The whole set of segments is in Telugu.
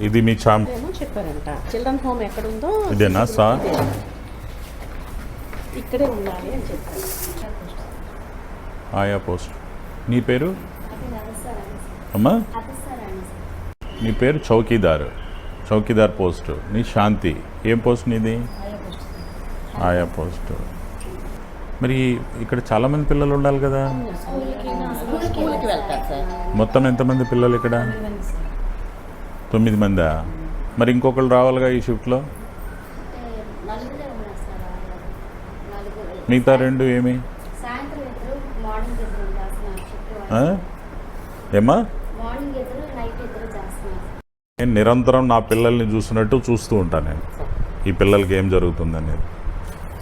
ఇది మీ ఏమో చెప్పారంట. చిల్డ్రన్ హోమ్ ఎక్కడ ఉందో ఇదేనా సార్. ఇక్కడే ఉండాలి అని చెప్పారు. ఆయా పోస్ట్. నీ పేరు? అమ్మా? నీ పేరు చౌకీదార్. చౌకీదార్ పోస్ట్. నీ శాంతి. ఏం పోస్ట్ నీది? ఆయా పోస్ట్. మరి ఇక్కడ చాలామంది పిల్లలు ఉండాలి కదా? స్కూల్కి వెళ్తారు సార్ మొత్తం ఎంతమంది పిల్లలు ఇక్కడ? తొమ్మిది మందా? మరి ఇంకొకరు రావాలిగా ఈ షిఫ్ట్లో? మిగతా రెండు ఏమి? ఏమా ఏమ్మా? నేను నిరంతరం నా పిల్లల్ని చూసినట్టు చూస్తూ ఉంటాను నేను. ఈ పిల్లలకి ఏం జరుగుతుంది అనేది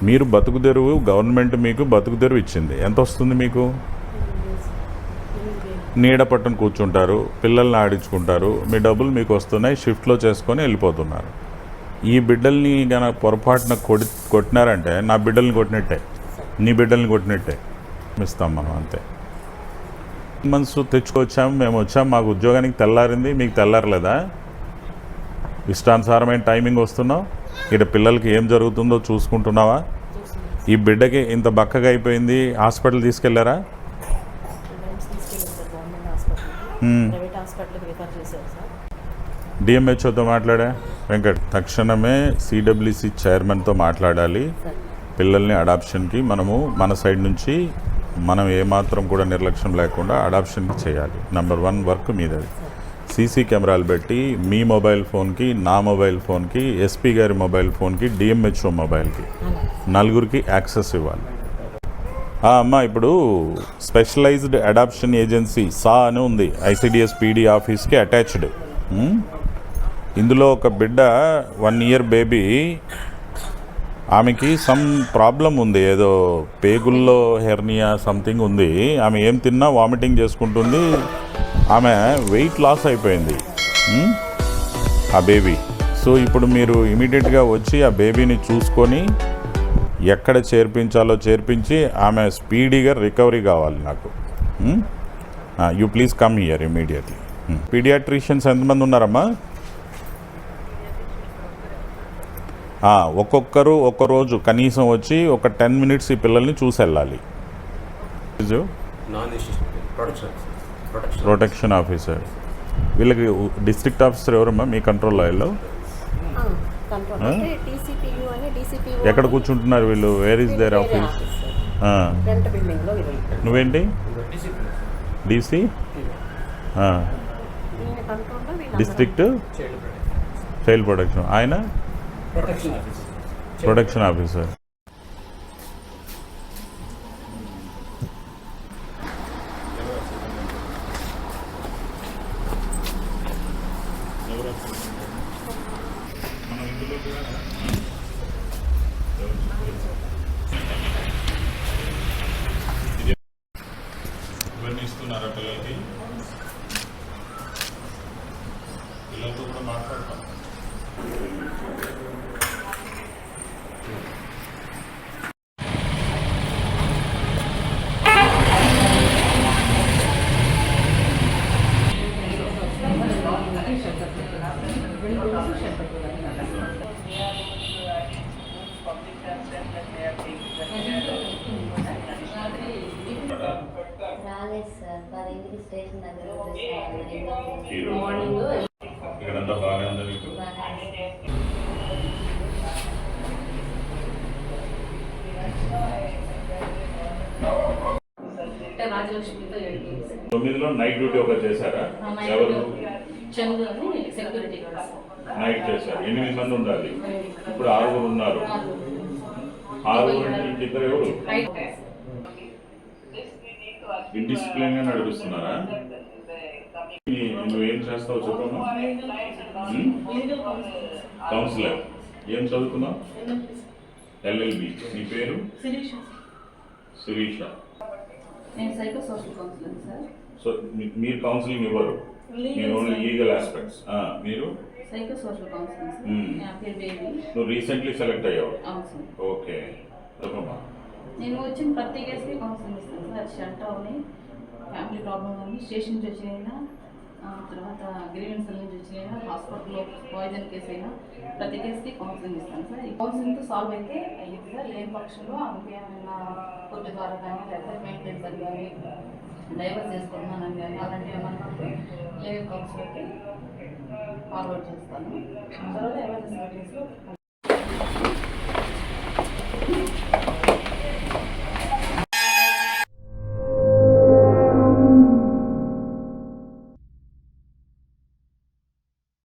మీరు బతుకు తెరువు గవర్నమెంట్ మీకు బతుకు తెరువు ఇచ్చింది. ఎంత వస్తుంది మీకు? నీడ పట్టున కూర్చుంటారు పిల్లల్ని ఆడించుకుంటారు మీ డబ్బులు మీకు వస్తున్నాయి షిఫ్ట్లో చేసుకొని వెళ్ళిపోతున్నారు. ఈ బిడ్డల్ని గన పొరపాటున కొడి కొట్టినారంటే నా బిడ్డల్ని కొట్టినట్టే నీ బిడ్డల్ని కొట్టినట్టే. ఇస్తాం మనం అంతే. మనసు తెచ్చుకొచ్చాం మేము వచ్చాం మాకు ఉద్యోగానికి తెల్లారింది మీకు తెల్లారలేదా? ఇష్టానుసారమైన టైమింగ్ వస్తున్నావు? ఇక్కడ పిల్లలకి ఏం జరుగుతుందో చూసుకుంటున్నావా? ఈ బిడ్డకి ఇంత బక్కగా అయిపోయింది హాస్పిటల్ తీసుకెళ్ళారా? డిఎంహెచ్ఓతో మాట్లాడా? వెంకట్ తక్షణమే సిడబ్ల్యూసి చైర్మన్తో మాట్లాడాలి. పిల్లల్ని అడాప్షన్కి మనము మన సైడ్ నుంచి మనం ఏమాత్రం కూడా నిర్లక్ష్యం లేకుండా అడాప్షన్కి చేయాలి. నెంబర్ వన్ వర్క్ మీదది. సీసీ కెమెరాలు పెట్టి మీ మొబైల్ ఫోన్కి నా మొబైల్ ఫోన్కి ఎస్పీ గారి మొబైల్ ఫోన్కి డిఎంహెచ్ఓ మొబైల్కి నలుగురికి యాక్సెస్ ఇవ్వాలి. ఆ, అమ్మ ఇప్పుడు స్పెషలైజ్డ్ అడాప్షన్ ఏజెన్సీ సా అని ఉంది. ఐసిడిఎస్ పీడీ ఆఫీస్కి అటాచ్డ్. ఇందులో ఒక బిడ్డ వన్ ఇయర్ బేబీ ఆమెకి సమ్ ప్రాబ్లం ఉంది. ఏదో పేగుల్లో హెర్నియా సంథింగ్ ఉంది. ఆమె ఏం తిన్నా వామిటింగ్ చేసుకుంటుంది. ఆమె వెయిట్ లాస్ అయిపోయింది. ఆ బేబీ సో ఇప్పుడు మీరు ఇమీడియట్గా వచ్చి ఆ బేబీని చూసుకొని ఎక్కడ చేర్పించాలో చేర్పించి ఆమె స్పీడీగా రికవరీ కావాలి నాకు. You please come here immediately paediatricians ఎంతమంది ఉన్నారమ్మా? ఒక్కొక్కరు ఒక్క రోజు కనీసం వచ్చి ఒక టెన్ మినిట్స్ ఈ పిల్లల్ని చూసి వెళ్ళాలి ప్రొటెక్షన్ ఆఫీసర్ వీళ్ళకి డిస్ట్రిక్ట్ ఆఫీసర్ ఎవరమ్మా? మీ కంట్రోల్లో కంట్రోల్ ఆ? అంటే టీసీపీయూ అని డీసీపీ ఎక్కడ కూర్చుంటున్నారు వీళ్ళు? వేర్ ఇస్ దేర్ ఆఫీస్ నువ్వేంటి? డీసీ డిస్ట్రిక్ట్ చైల్డ్ ప్రొటెక్షన్ ఆయన? ప్రొటెక్షన్ ఆఫీస్ ప్రొటెక్షన్ ఆఫీసర్ ఇవన్నీ ఇస్తున్నారా పిల్లలకి పిల్లలతో కూడా మాట్లాడతాం. సార్ పదింటికి స్టేషన్ దగ్గర ఈరోజు ఇక్కడంతా బాగానే ఉంది మీకు? అంటే రాజలక్ష్మితో ఏడుకి తొమ్మిదిలో నైట్ డ్యూటీ ఒకటి చేశారా? ఎవరు? నైట్ చేశారు. ఎనిమిది మంది ఉండాలి. ఇప్పుడు ఆరుగురు ఉన్నారు. ఆరుగురు. ఇద్దరు ఎవరు? ఇండిసిప్లిన్గా నడిపిస్తున్నారా? నువ్వేం చేస్తావు చెప్పమ్మా? కౌన్సిలర్ ఏం చదువుతున్నావు? ఎల్ఎల్బి. నీ పేరు? శిరీష. శిరీష. నేను psycho social counsellor sir so మీరు కౌన్సిలింగ్ ఇవ్వరు. మీరు ఓన్లీ లీగల్ ఆస్పెక్ట్స్ మీరు? Psycho social counsellor sir Hmm. నువ్వు రీసెంట్లీ సెలెక్ట్ అయ్యావు. ఓకే. చెప్పమ్మా. నేను వచ్చిన ప్రతి కేసుకి కౌన్సిలింగ్ ఇస్తాను సార్ అది షట్ అవని ఫ్యామిలీ ప్రాబ్లం ఉంది. స్టేషన్ నుంచి వచ్చినైనా తర్వాత గ్రీవెన్స్ల నుంచి వచ్చినైనా హాస్పిటల్లో పాయిజన్ కేసు అయినా ప్రతి కేసుకి కౌన్సిలింగ్ ఇస్తాను సార్. ఈ కౌన్సిలింగ్తో సాల్వ్ అయితే అయ్యింది సార్. లేని పక్షంలో ఆమెకి కోర్టు ద్వారా కానీ లేకపోతే మెయింటెనెన్స్ అని కానీ డైవర్స్ చేసుకుంటున్నానని కానీ అలాంటివి ఏమన్నా లేని లీగల్ ఫార్వర్డ్ చేస్తాను. తర్వాత ఎమర్జెన్సీ మీటింగ్స్లో